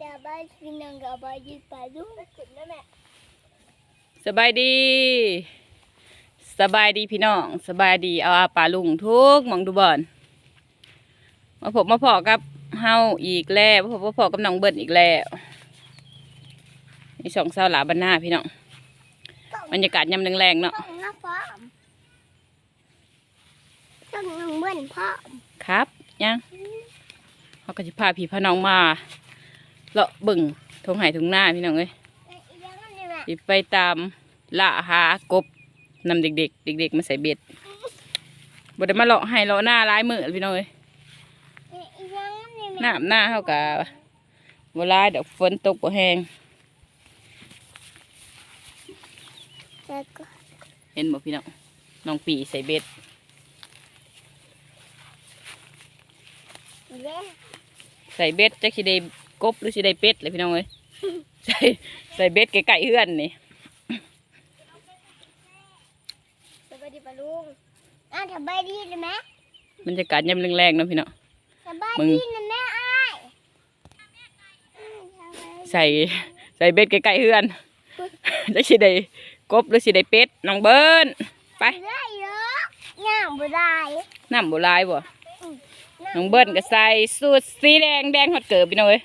จะบ้านพี่น้องกับบ้านยืดปลาดุ้งขึ้นได้ไหมสบายดี สบายดีพี่น้อง สบายดีเอาอาปลาลุงทุกหมองดูบอนมาพบมาพอกับเฮาอีกแล้วมาพบมาพอกับน้องเบิ้ลอีกแล้วนี่สองสาวหลาบ้านหน้าพี่น้องบรรยากาศยามแรงๆเนาะต้องน้าพ่อมต้องน้องเบิ้ลพ่อมครับยัง เขาก็จะพาพี่พาน้องมาเลาะบึงทงไห่ทงหน้าพี่น้องเอ้ยสิไปตามล่าหากบนำเด็กๆ เด็ก ๆ มาใส่เบ็ดบดมาเลาะให้เลาะหน้าร้ายมือพี่น้องเอ้ยหน้ำหน้าเขากับเวลายดอกฝนตกบ่แห้งเห็นบ่พี่น้องน้องปีใส่เบ็ด ส่เบ็ดจักสิได้กบหรือสิได้เป็ดเลยพี่น้องเอ้ยใส่ใส่เบ็ดใกล้ๆเฮือนนี่สบายดีปะลุงอะสบายดีนะแม่บรรยากาศยามแรงๆเนาะพี่น้องสบายมึงดีนะแม่อ้ายอ้ายสบายดีใส่ใส่เบ็ดใกล้ๆเฮือนจักสิได้กบหรือสิได้เป็ดน้องเบิ้นไปได้เยอะย่างบ่ได้น้ำบ่หลายบ่ น้องเบิ้นก็ใส่สูทสีแดงแดงฮอดเกิบพี่น้องเอ้ย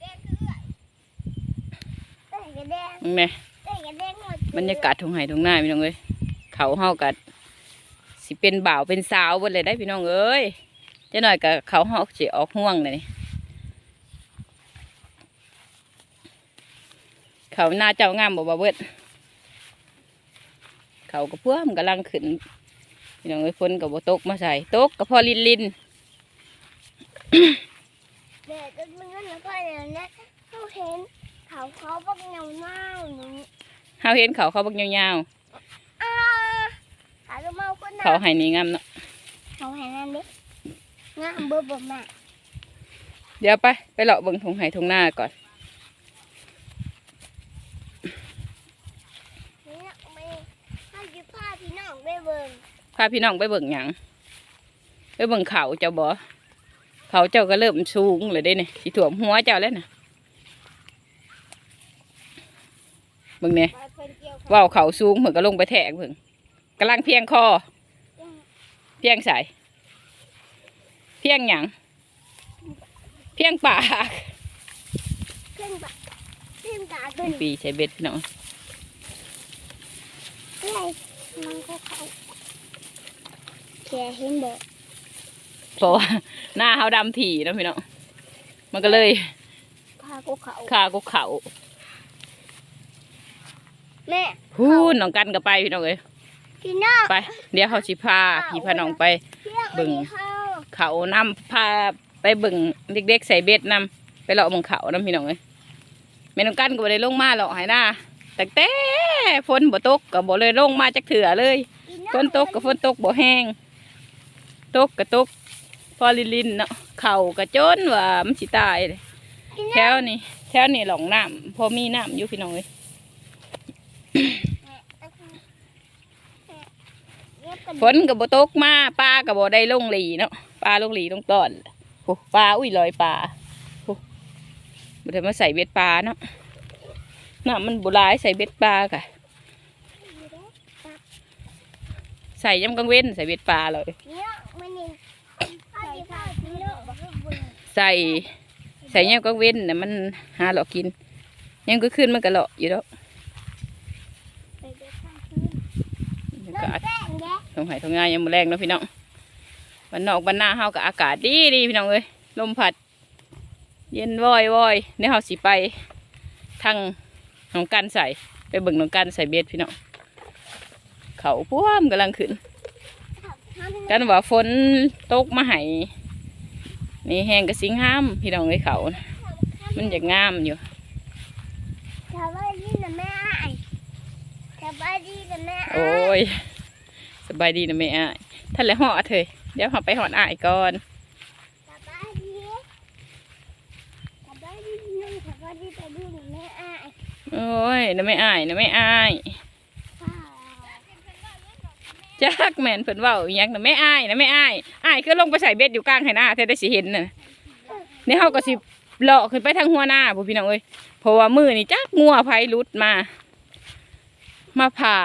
ได้กระแดงมึงแม่ได้กระแดงหมบรรยากาศทงไห้ทงหน้าพี่น้องเอ้ยเขาเฮากัดสิเป็นบ่าวเป็นสาวบนเลยได้พี่น้องเอ้ยจ้าหน่อยกับเขาเฮาสิออกห่วงเลยนี่เขาหน้าเจ้างามบ่บ่เบิดเขาก็เพื่อมกำลังขึ้นพี่น้องเอ้ยฝนกับบ่ตกมาใส่ตกก็พอลินลิน เด็กก็มึงนั่นแล้วก็เดี๋ยวนะเขาเห็นเขาเขาบักเงาเน่าหนูเฮาเห็นเขาเขาบักยาวอ่าขาลูกเมาก็ๆน่าเขาให้นี่งามเนาะเขาเห็นนั่นดิงามเบื่อบ่แม่เดี๋ยวไปไปเลาะเบิ่งทงไห้ทงหน้าก่อนนี่นะไม่ให้จิพาพี่น้องไปเบิ่งพาพี่น้องไปเบิ่งหยังไปเบิ่งเขาเจ้าบ่ เขาเจ้าก็เริ่มสูงเลยได้เนี่ยสิถ่วมหัวเจ้าแล้วนะเบิ่งเนี่ยไปเพิ่นเกี่ยวว่าวเขาสูงเหมือนก็ลงไปแทกเพิ่งกำลังเพียงคอ เพียงใสเพียงหยังเพียงปากขึ้นปะขึ้นตาขึ้นปีใช้เบ็ดพี่น้องอะไรมันก็เขาแค่เห็นบ่เพราะว่า หน้าเขาดำถี่เนาะพี่น้องมันก็เลยพากูเขาคากุเขาแม่พูนน้องกันก็ไปพี่น้องเอ้ยพี่น้องไป เดี๋ยวเขาสิพาพี่พาน้องไปเที่ยงเบิ่งอันนี้เขาเขานำพาไปเบิ่งเด็กๆใส่เบ็ดนำไปเลาะเบิ่งเขานำพี่น้องเอ้ยแม่น้องกันก็บ่ได้ลงมาเลาะให้หน้าแต่แต่ฝนบ่ตกก็บ่เลยลงมาจักเถื่อเลยพี่องฝนตกก็ฝนตกบ่แห้งตกก็ตก พอลิลินเนาะเข่าก็จนว่ามันสิตายเลยพี่แถน้องวนี้แถวนี้หลองน้ำพอมีน้ำอยู่พี่น้องเอ้ยเรียกกันฝนก็บ่ตกมาปลาก็บ่ได้ลงหลีเนาะปลาลงหลีลงต้อนโอ้ปลาอุ้ยลอยปลาโอ้บ่ได้มาใส่เบ็ดปลาเนาะน้ำมันบ่หลายใส่เบ็ดปลากะใส่ยำกังเว้นใส่เบ็ดปลาเลย ส่ ใส่ยกังเว้นน่ะมันหาหลอกกินยังก็ขึ้นมันก็หลอกอยู่แล้วใส่เสื้อาคืนมันเริ่ก็มแป้งแยทงไห้ทงงานยังมือแรงเนาะพี่น้องบ้านนอกบ้านนาเฮากับอากาศดีดีพี่น้องเอ้ยลมพัด เย็นวอยวอยเนี่ยวเฮาสิไปทางหนองกันใส่ไปเบิ่งหนองกันใส่เบ็ดพี่น้องเขาพ่วมกำลังขึ้นกันว่าฝนตกมาให้ นี่แห้งกระสิงห้ามพี่น้องเอ้ยเขานะมันจะงามอยู่สบายดีนะแม่อ้ายสบายดีนะแม่โอ้อ้ายยสบายดีนะแม่อ้ายท่านเลยหอดเถอะเดี๋ยวเราไปหอดอ้ายก่อนสบายดีสบายดีพี่น้องสบายดีไปดูนะแม่อ้ายโอ้ยนะไม่อายนะไม่อายค่ะ จักแม่นเพิ่นเว้าอีหยังนะไม่อายนะไม่อายอ้ายคือลงไปใส่เบ็ดอยู่กลางไหนาเธอได้สิเห็นน่ะนี่เฮาก็สิเลาะขึ้นไปทางหัวหน้าพุ่นพี่น้องเอ้ยเพราะว่ามือนี่จักงัวไผรุดมา มาผ่า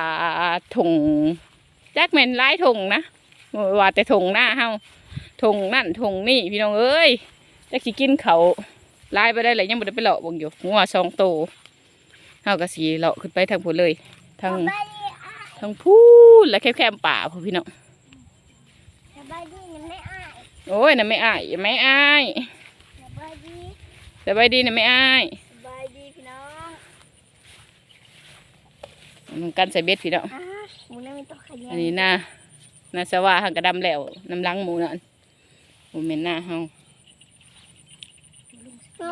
ถงจักแม่นหลายถงนะว่าแต่ถงหน้าเฮาถงนั่นถงนี่พี่น้องเอ้ยจักสิกินเขาลายไปได้เลยยังบ่ได้ไปเลาะบ่งอยู่งัวสองโตเฮาก็สิเลาะขึ้นไปทางพุ่นเลยทาง ทางพูนและแคบๆป่าพุ่นพี่น้องสบายดีนะแม่อ้ายโอ้ยน่ะไม่อายไม่อายสบายดีสบายดีน่ะไม่อายสบายดีพี่น้องน้ำกันใส่เบ็ดพี่น้องอะหมูนั่นไม่ต้องขยันอันนี้หน้าหน้าสว่าหังกระดำแล้วน้ำลังหมูนั่นหมูเมนหน้าเฮา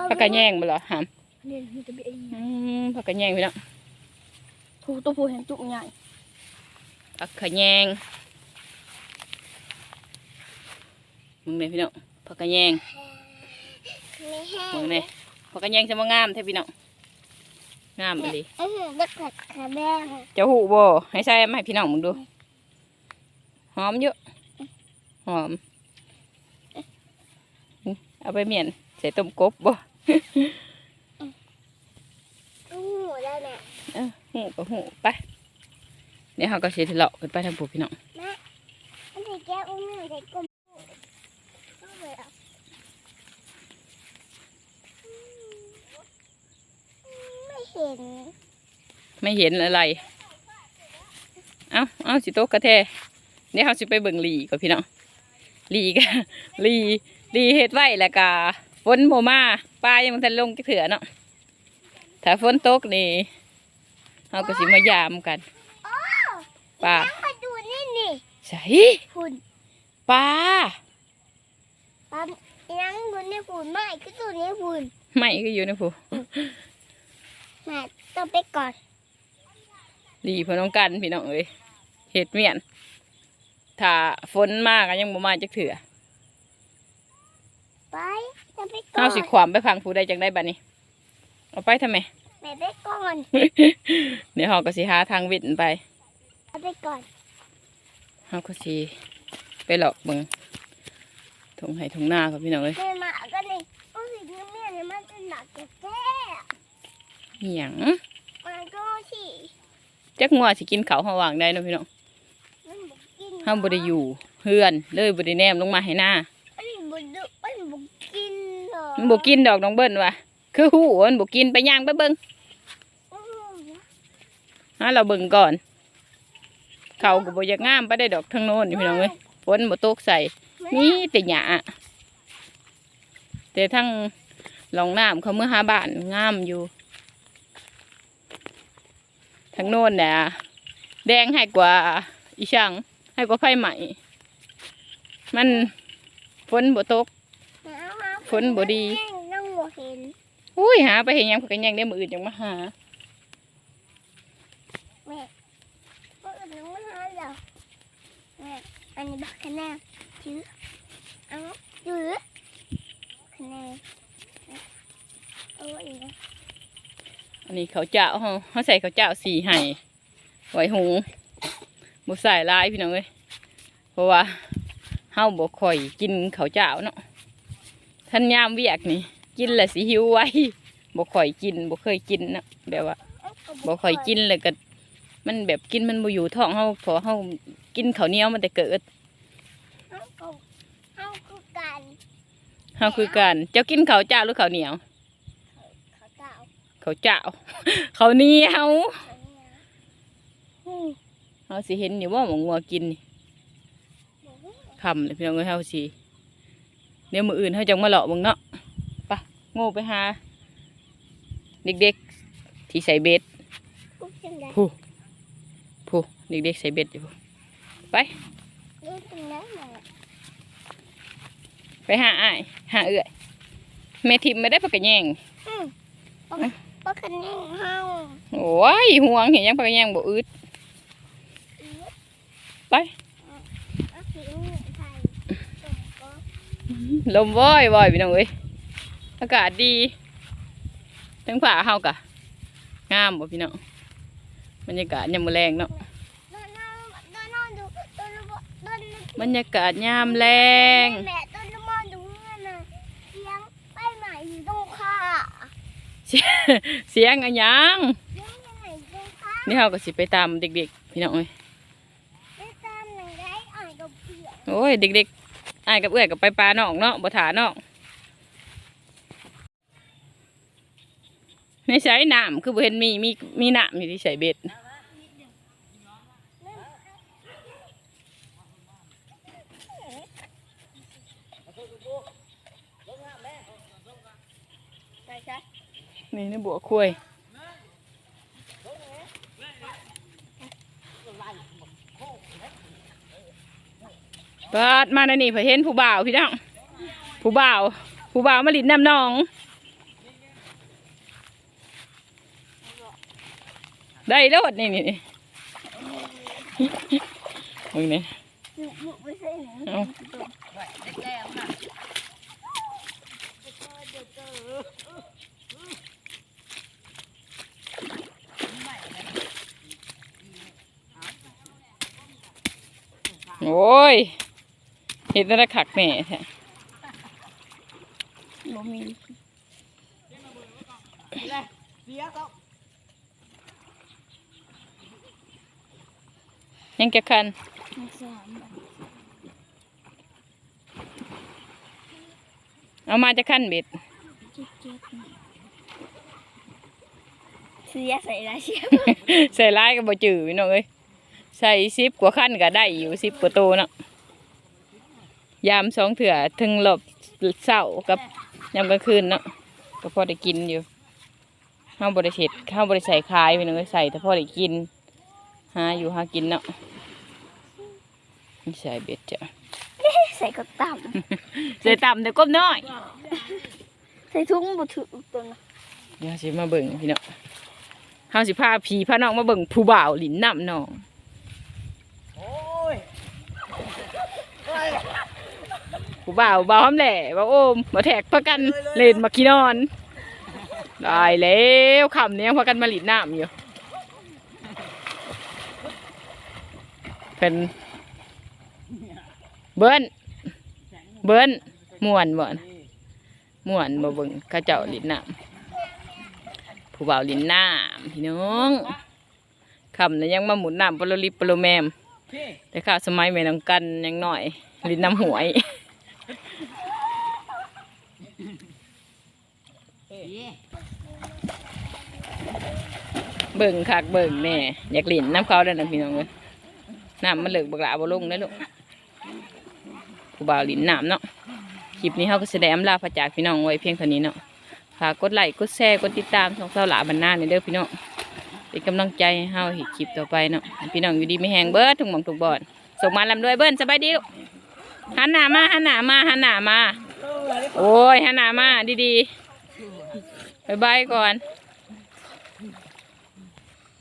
ผักกระแยงบ่เหรอหามเนี่ยมันจะเป็นอืมผักกระแยงพี่น้องผูตัวผูแห่งจุกใหญ่ ผักกระแยงมึงเนี่ยพี่น้องผักกระแยงไม่แห้งมึงเนี่ยผักกระแยงจะมางามแท้พี่น้องงามไปเลยเออเด็กขัดขาแม่ค่ะเจ้าหูบ่ให้ใส่มาให้พี่น้องมึงดู หอมเยอะหอม เอาไปเมียนใส่ต้มกบบ่อู้หูได้แม่เออหูก็หูไป เดี๋ยเขาก็เสียทะเลาะกันไปทางปู่พี่น้องแม่อันนี้แก้วอุ้มหนึ่งใส่กลมก็เลยอะไม่เห็นไม่เห็นอะไร เอาเอาสิโต๊ะกระแทเดี๋ยวเขาสิไปเบิ่งลีก่อนพี่น้องลีกะลีลีเฮ็ดไว้แล้วก็ฝนโมมาปลายังมันทันลงจะเถื่อเนาะถ้าฝนตกนี่เขาก็สิมายามกัน ปลายังมาดูนี่นี่ใส่ฝุ่นปลาปลายังดูนี่ฝุ่นไม่ก็ดูนี่ฝุ่นไม่ก็อยู่นะผู้แม่ต้องไปก่อนหลีพอน้องกันพี่น้องเอ้ยเฮ็ดเมียน ถ้าฝนมากก็ยังบ่มาจักเถื่อไปต้องไปก่อเอานสิความไปพังผู้ใดจังได้บัดนี้ เอาไปทำไม แม่ไปก่อน เดี๋ยวเราก็สิหาทางวิทย์ไป เอาไปก่อนเราก็สิไปหลอกเบิ่งทงไห้ทงหน้ากับพี่น้องเอ้ยแม่มาก็เลยโอ้ยเนื้อแม่เนี่ยมันจะหนักแก่แก่เหียงมันก็สิจักงัวสิกินเขาวเฮาวางได้เนาะพี่น้องมันบอกกินเฮาบ่ได้อยู่เฮือนเลยบ่ได้แนมลงมาให้หน้ามันบ่ดูมันบอกกินเหรอมันบ่กินดอกน้องเบิ้นว่ะคือหู้ว่ามันบ่กินไปย่างไปเบิ่งอืมหาเราเบิ่งก่อน เขาก็บ่อยากงามไปได้ดอกทางโน้นนี่พี่น้องเอ้ยฝนบ่ตกใส่มีแต่หญ้าแต่ทั้งหลองน้ำเขาเมื่อหาบ้านงามอยู่ทางโน้นเนี่ยแดงให้กว่าอีช่างให้กว่าไฟใหม่ มันฝนบ่ตกฝนบ่ดีอุ้ยหาไปเห็นยังเพิ่นก็ยังได้มืออื่นยังมาหา แม่ก็อื่นน้องไม่หาเหรอ อันนี้บอกคะแนนจื้อเอาจื้อคะแนนเอาอีกนอันนี้เขาเจ้าเฮาเฮาใส่เขาเจ้าสีให้ไว้หุงบ่ใส่ลายพี่น้องเอ้ยเพราะว่าเฮาบ่ค่อยกินเขาเจ้าเนาะท่านยามเวียกนี่ กินแล้วสิหิวไว้บ่ค่อยกินบ่เคยกินเนาะแบบว่าบ่ค่อยกินเลยก็ มันแบบกินมันบ่อยู่ท้องเฮาเพอเฮากินข้าวเหนียวมันแต่เกิดเอาเอาเอาคือกันเฮาคือกันเจ้ากินข้าวเจ้าหรือข้าวเหนียวเขาเจ้าข้าวเจ้า ข้าวเหนียวเขาเนี่ยอืมเฮาสิเห็นอยู่ว่าหมองงัวกินนี่บอกว่าคำเลยพี่น้องเอ้ยเฮาสิเดี๋ยวมื้ออื่นเฮาจังมาเลาะเบิ่งเนาะไปโง่ไปหา เด็กๆที่ใส่เบ็ดพูดจังได ผู้ผู้ เด็กๆใส่เบ็ดอยู่ผู้ไปเล่นจังไดแม่ไปหาอ้ายหาเอื้อยแม่ทิมไม่ได้ปากกะแยงอืมบอกบอกคะแนนเฮาโอ้ยห่วงเห็นยังปากกะแยงบ่อึดไปเอาสีเหลืองไทยส่งก็ลมว่อยว่อยพี่น้องเอ้ยอากาศดีทั้งฝ่าเฮากะงามบ่พี่น้องบรรยากาศยามมื้อแรงเนาะ โดนน้ำโดนน้ำดูโดนน้ำโดนน้ำ บรรยากาศยามแรงแม่ต้นน้ำมันดูเงินน่ะเลี้ยงไปสียเสียงอะหยังเลี้ยงยังไงดูคะนี่เฮาก็สิไปตามเด็กๆพี่น้องเอ้ยไปตามหนังได้อ่านกับเพื่อนโอ้ยเด็กๆอ้ายกับเอื้อยกับไปปลาน้องเนาะบ่ถาน้องในใช้น้ำคือบ่เห็นมีมีมีน้ำอยู่ที่ใส่เบ็ดใช่ใช่ นี่ในบัวคุยเปิดมาในนี่เพื่อเห็นผู้บ่าวพี่น้องผู้บ่าวผู้บ่าวมาลิดน้ำนอง ได้โลดนี่นี่นี่มึงเนี่ย หนูหนูไม่ใช่หนู เอา โอ้ย เห็นแล้วขักแม่แท้บ่มียังจะคันไม่ใช่เอามาจะคันเบ็ดจิ๊บจิ๊บเสียใส่ละเชียวใส่ร้ายก็บ่จืดพี่น้องเอ้ย ใส่ซิปกว่าขั้นก็ได้อยู่ซิปกว่าโตเนาะยามสองเถื่อถึงหลบเศร้ากับยามกลางคืนเนาะก็พอได้กินอยู่ข้าวบริเสธข้าวบริใส่คายพี่น้องเอ้ยใส่แต่พอได้กินหาอยู่หากินเนาะนี่ใส่เบ็ดจ้ะใส่กระต่ใส่ต่ำแต่ก้มน้อยำใส่ถุงบุถือตัวนะเดี๋ยวสิมาเบิ่งพี่น้องเฮาสิพาผีพาน้องมาเบิ่งผู้บ่าวหลินน้ำน้อง โอ้ย ผู้บ่าวบ่าวหอมแหล่บ่าวโอมมาแทกพากันเล่นมาขี้นอน ได้แล้วคำนี้ยังพากันมาหลินน้ำอยู่เป็นเบิ้นเบิ้นม่วนบ่นะม่วนบ่เบิ่งเข้าเจ้าหลินน้ำผู้บ่าวหลินน้ำพี่น้องคำนี้ยังมาหมุนน้ำปลลิปปลแมมพี่แต่ข้าวสมัยแม่น้ำกันยังหน่อยลิ้นน้ำหวย เบิ่งคักเบิ่งแน่อยากลินน้ำเขาได้นะพี่น้องเลยน้ำมันเหลือกบักหลาบ่ลงได้ลูกผู้บ่าวลินน้ำเนาะคลิปนี้เขาก็แสดงลาพระจากพี่น้องไว้เพียงเท่านี้เนาะฝากกดไลค์กดแชร์กดติดตามช่องเสาหลาบันหน้าในเด้อพี่น้องเป็นกำลังใจให้เฮาเห็นคลิปต่อไปเนาะพี่น้องอยู่ดีไม่แห้งเบิดทุกหม่องทุกบอนส่งมาลำด้วยเบิ้นสบายดีลูกหันหน้ามาหันหน้ามาหันหน้ามา โอ้ยหันหน้ามาดีๆบายบายก่อน